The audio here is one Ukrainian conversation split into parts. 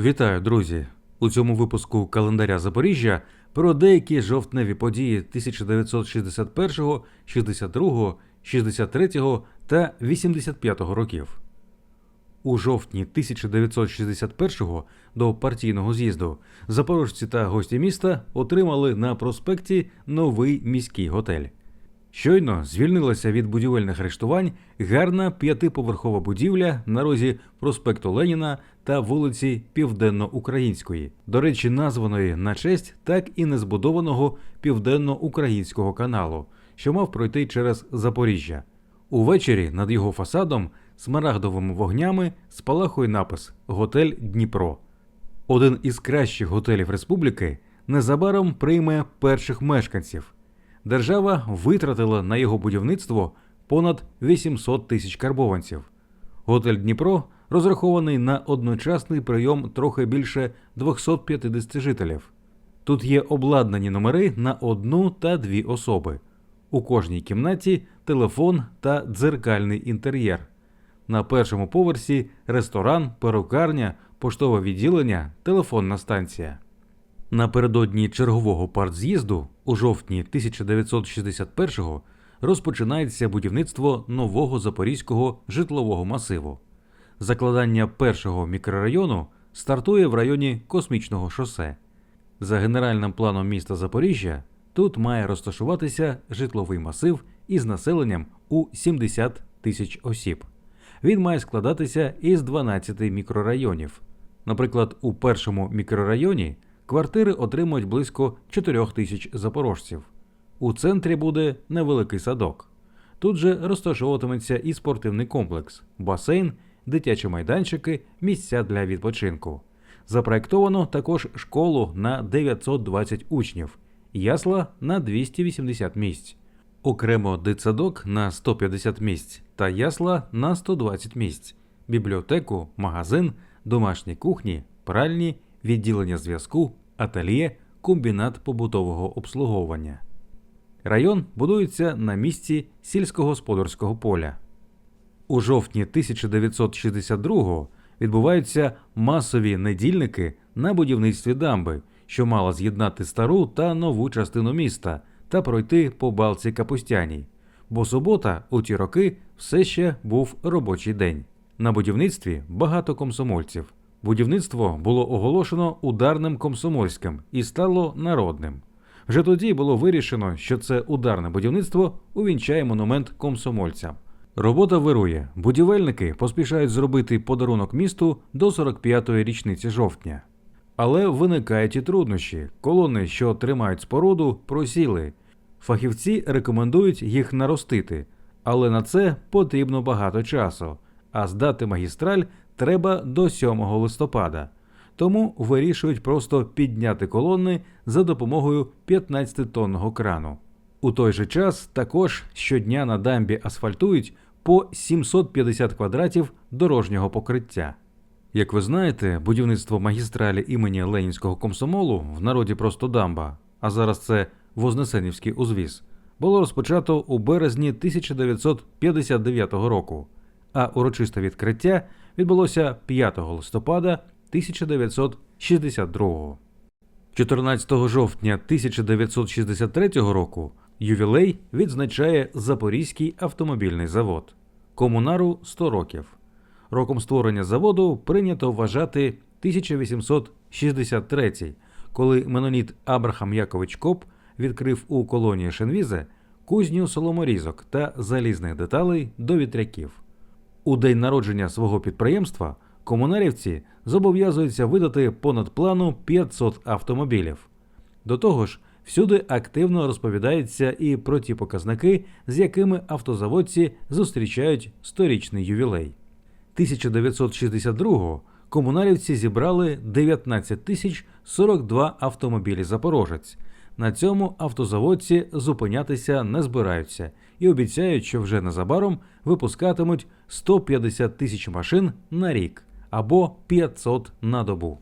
Вітаю, друзі! У цьому випуску календаря Запоріжжя про деякі жовтневі події 1961, 62, 63 та 85 років. У жовтні 1961 до партійного з'їзду запорожці та гості міста отримали на проспекті новий міський готель. Щойно звільнилася від будівельних арештувань гарна п'ятиповерхова будівля на розі проспекту Леніна та вулиці Південно-Української, до речі, названої на честь так і не збудованого південно-українського каналу, що мав пройти через Запоріжжя. Увечері над його фасадом смарагдовими вогнями спалахує напис Готель Дніпро. Один із кращих готелів республіки незабаром прийме перших мешканців. Держава витратила на його будівництво понад 800 тисяч карбованців. Готель Дніпро розрахований на одночасний прийом трохи більше 250 жителів. Тут є обладнані номери на одну та дві особи. У кожній кімнаті телефон та дзеркальний інтер'єр. На першому поверсі ресторан, перукарня, поштове відділення, телефонна станція. Напередодні чергового партз'їзду у жовтні 1961-го розпочинається будівництво нового запорізького житлового масиву. Закладання першого мікрорайону стартує в районі Космічного шосе. За генеральним планом міста Запоріжжя тут має розташуватися житловий масив із населенням у 70 тисяч осіб. Він має складатися із 12 мікрорайонів. Наприклад, у першому мікрорайоні квартири отримують близько 4 тисяч запорожців. У центрі буде невеликий садок. Тут же розташовуватиметься і спортивний комплекс, басейн, дитячі майданчики, місця для відпочинку. Запроектовано також школу на 920 учнів, ясла на 280 місць, окремо дитсадок на 150 місць та ясла на 120 місць, бібліотеку, магазин, домашні кухні, пральні, відділення зв'язку, ательє, комбінат побутового обслуговування. Район будується на місці сільськогосподарського поля. У жовтні 1962-го відбуваються масові недільники на будівництві дамби, що мала з'єднати стару та нову частину міста та пройти по балці Капустяній. Бо субота у ті роки все ще був робочий день. На будівництві багато комсомольців. Будівництво було оголошено ударним комсомольським і стало народним. Вже тоді було вирішено, що це ударне будівництво увінчає монумент комсомольцям. Робота вирує. Будівельники поспішають зробити подарунок місту до 45-ї річниці жовтня. Але виникають і труднощі. Колони, що тримають споруду, просіли. Фахівці рекомендують їх наростити, але на це потрібно багато часу. А здати магістраль треба до 7 листопада. Тому вирішують просто підняти колони за допомогою 15-тонного крану. У той же час також щодня на дамбі асфальтують по 750 квадратів дорожнього покриття. Як ви знаєте, будівництво магістралі імені Ленінського комсомолу в народі просто дамба, а зараз це Вознесенівський узвіз, було розпочато у березні 1959 року, а урочисте відкриття відбулося 5 листопада 1962. 14 жовтня 1963 року ювілей відзначає Запорізький автомобільний завод. Комунару 100 років. Роком створення заводу прийнято вважати 1863, коли меноніт Абрахам Якович Коп відкрив у колонії Шенвізе кузню соломорізок та залізних деталей до вітряків. У день народження свого підприємства комунарівці зобов'язуються видати понад плану 500 автомобілів. До того ж, всюди активно розповідається і про ті показники, з якими автозаводці зустрічають сторічний ювілей. 1962-го комунарівці зібрали 19 тисяч 42 автомобілі Запорожець. На цьому автозаводці зупинятися не збираються і обіцяють, що вже незабаром випускатимуть 150 тисяч машин на рік або 500 на добу.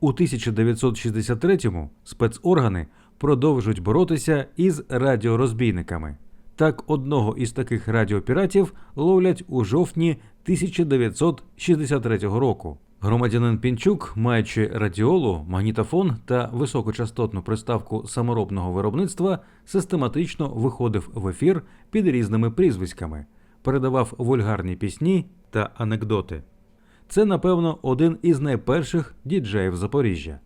У 1963-му спецоргани продовжують боротися із радіорозбійниками. Так, одного із таких радіопіратів ловлять у жовтні 1963 року. Громадянин Пінчук, маючи радіолу, магнітофон та високочастотну приставку саморобного виробництва, систематично виходив в ефір під різними прізвиськами, передавав вульгарні пісні та анекдоти. Це, напевно, один із найперших діджеїв Запоріжжя.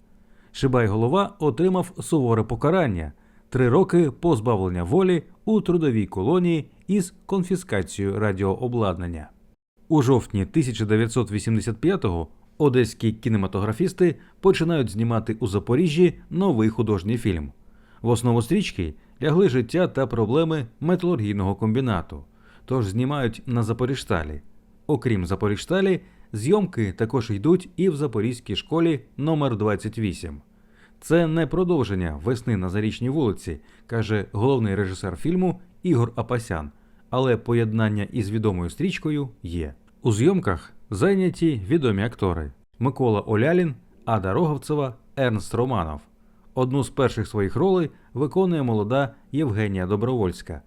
Шибай голова отримав суворе покарання три роки позбавлення волі у трудовій колонії із конфіскацією радіообладнання. У жовтні 1985-го одеські кінематографісти починають знімати у Запоріжжі новий художній фільм. В основу стрічки лягли життя та проблеми металургійного комбінату, тож знімають на Запоріжсталі. Окрім Запоріжсталі, зйомки також йдуть і в Запорізькій школі номер 28 Це не продовження весни на зарічній вулиці, каже головний режисер фільму Ігор Апасян, але поєднання із відомою стрічкою є. У зйомках зайняті відомі актори Микола Олялін, Ада Роговцева, Ернст Романов. Одну з перших своїх ролей виконує молода Євгенія Добровольська.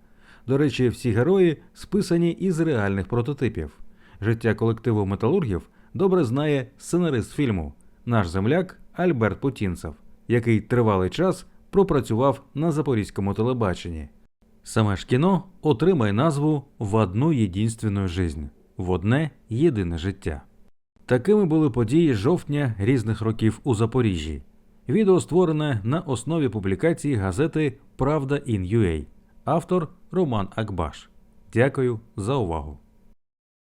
До речі, всі герої списані із реальних прототипів. Життя колективу металургів добре знає сценарист фільму, наш земляк Альберт Путінцев, який тривалий час пропрацював на запорізькому телебаченні. Саме ж кіно отримає назву В одну єдинственну жизнь в одне єдине життя. Такими були події жовтня різних років у Запоріжжі. Відео створене на основі публікації газети Правда Ін.UA. Автор Роман Акбаш. Дякую за увагу.